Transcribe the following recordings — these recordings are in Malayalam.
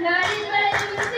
Nice, nice.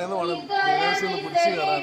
ഈ പിടിച്ചു കയറാൻ.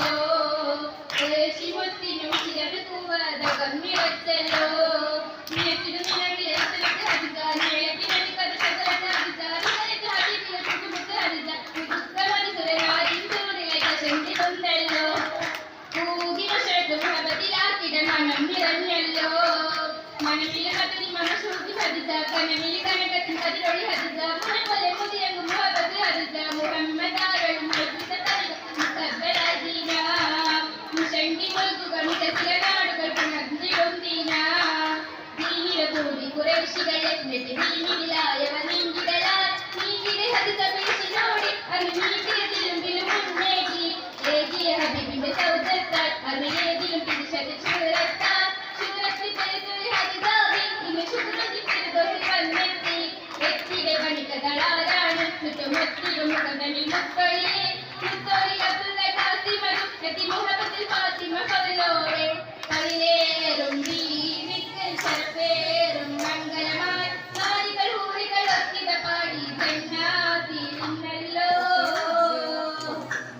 you. me